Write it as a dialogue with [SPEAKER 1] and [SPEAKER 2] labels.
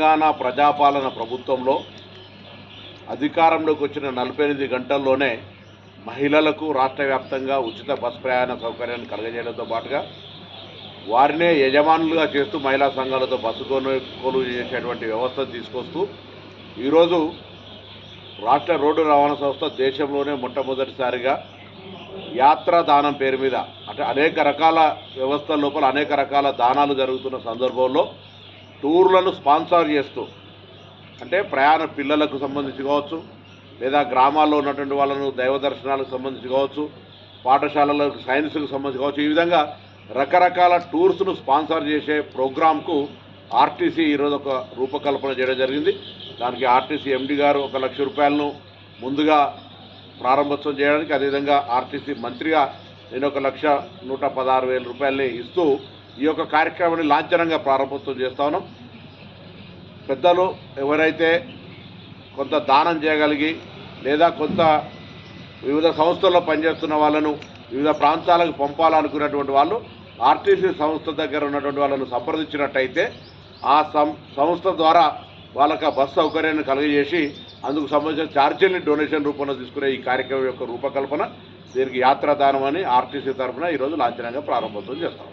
[SPEAKER 1] తెలంగాణ ప్రజాపాలన ప్రభుత్వంలో అధికారంలోకి వచ్చిన నలభై ఎనిమిది గంటల్లోనే మహిళలకు రాష్ట్ర వ్యాప్తంగా ఉచిత బస్ ప్రయాణ సౌకర్యాన్ని కలగజేయడంతో పాటుగా వారినే యజమానులుగా చేస్తూ మహిళా సంఘాలతో బస్సు కొనుగోలు చేసేటువంటి వ్యవస్థ తీసుకొస్తూ ఈరోజు రాష్ట్ర రోడ్డు రవాణా సంస్థ దేశంలోనే మొట్టమొదటిసారిగా యాత్రా దానం పేరు మీద అంటే అనేక రకాల వ్యవస్థల లోపల అనేక రకాల దానాలు జరుగుతున్న సందర్భంలో టూర్లను స్పాన్సర్ చేస్తూ అంటే ప్రయాణ పిల్లలకు సంబంధించి కావచ్చు లేదా గ్రామాల్లో ఉన్నటువంటి వాళ్ళను దైవ దర్శనాలకు సంబంధించి కావచ్చు పాఠశాలలకు సైన్స్కు సంబంధించి కావచ్చు ఈ విధంగా రకరకాల టూర్స్ను స్పాన్సర్ చేసే ప్రోగ్రాంకు ఆర్టీసీ ఈరోజు ఒక రూపకల్పన చేయడం జరిగింది. దానికి ఆర్టీసీ ఎండి గారు ఒక లక్ష రూపాయలను ముందుగా ప్రారంభోత్సవం చేయడానికి అదేవిధంగా ఆర్టీసీ మంత్రిగా నేను ఒక లక్ష నూట పదహారు వేల రూపాయలని ఇస్తూ ఈ యొక్క కార్యక్రమాన్ని లాంఛనంగా ప్రారంభోత్సవం చేస్తా ఉన్నాం. పెద్దలు ఎవరైతే కొంత దానం చేయగలిగి లేదా కొంత వివిధ సంస్థల్లో పనిచేస్తున్న వాళ్ళను వివిధ ప్రాంతాలకు పంపాలనుకున్నటువంటి వాళ్ళు ఆర్టీసీ సంస్థ దగ్గర ఉన్నటువంటి వాళ్ళను సంప్రదించినట్టయితే ఆ సం సంస్థ ద్వారా వాళ్ళకి ఆ బస్ సౌకర్యాన్ని కలుగజేసి అందుకు సంబంధించిన ఛార్జీని డొనేషన్ రూపంలో తీసుకునే ఈ కార్యక్రమం యొక్క రూపకల్పన దీనికి యాత్రాదానం అని ఆర్టీసీ తరఫున ఈరోజు లాంఛనంగా ప్రారంభోత్సవం చేస్తాం.